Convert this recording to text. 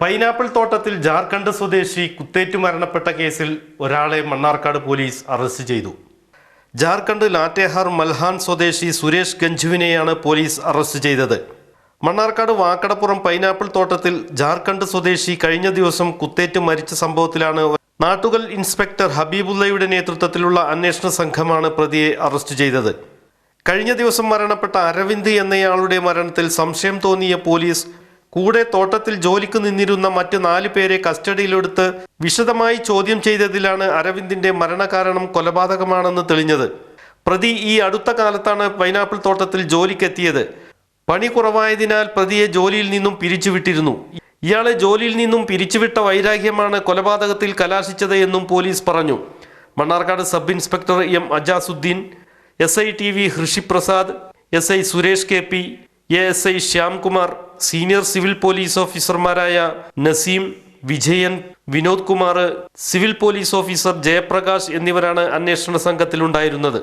Pineapple തോട്ടത്തിൽ ജാർഖണ്ഡ് സ്വദേശി കുത്തേറ്റു മരണപ്പെട്ട കേസിൽ ഒരാളെ മണ്ണാർക്കാട് പോലീസ് അറസ്റ്റ് ചെയ്തു. ജാർഖണ്ഡ് ലാറ്റേഹാർ മൽഹാൻ സ്വദേശി സുരേഷ് ഗഞ്ജുവിനെയാണ് പോലീസ് അറസ്റ്റ് ചെയ്തത്. മണ്ണാർക്കാട് വാക്കടപ്പുറം പൈനാപ്പിൾ തോട്ടത്തിൽ ജാർഖണ്ഡ് സ്വദേശി കഴിഞ്ഞ ദിവസം കുത്തേറ്റ് മരിച്ച സംഭവത്തിലാണ് നാട്ടുകൽ ഇൻസ്പെക്ടർ ഹബീബുള്ളയുടെ നേതൃത്വത്തിലുള്ള അന്വേഷണ സംഘമാണ് പ്രതിയെ അറസ്റ്റ് ചെയ്തത്. കഴിഞ്ഞ ദിവസം മരണപ്പെട്ട അരവിന്ദ് എന്നയാളുടെ മരണത്തിൽ സംശയം തോന്നിയ പോലീസ് കൂടെ തോട്ടത്തിൽ ജോലിക്ക് നിന്നിരുന്ന മറ്റ് നാലു പേരെ കസ്റ്റഡിയിലെടുത്ത് വിശദമായി ചോദ്യം ചെയ്തതിലാണ് അരവിന്ദിന്റെ മരണകാരണം കൊലപാതകമാണെന്ന് തെളിഞ്ഞത്. പ്രതി ഈ അടുത്ത കാലത്താണ് പൈനാപ്പിൾ തോട്ടത്തിൽ ജോലിക്കെത്തിയത്. പണി കുറവായതിനാൽ പ്രതിയെ ജോലിയിൽ നിന്നും പിരിച്ചുവിട്ടിരുന്നു. ഇയാളെ ജോലിയിൽ നിന്നും പിരിച്ചുവിട്ട വൈരാഗ്യമാണ് കൊലപാതകത്തിൽ കലാശിച്ചത് എന്നും പോലീസ് പറഞ്ഞു. Mannarkkad sub inspector M Ajasuddeen S I T V Hrishiprasad S I Suresh K P A S I Shyamkumar senior civil police ഓഫീസർമാരായ Naseem Vijayan Vinod Kumar civil police officer Jayaprakash എന്നിവരാണ് അന്വേഷണ സംഘത്തിലുണ്ടായിരുന്നത്.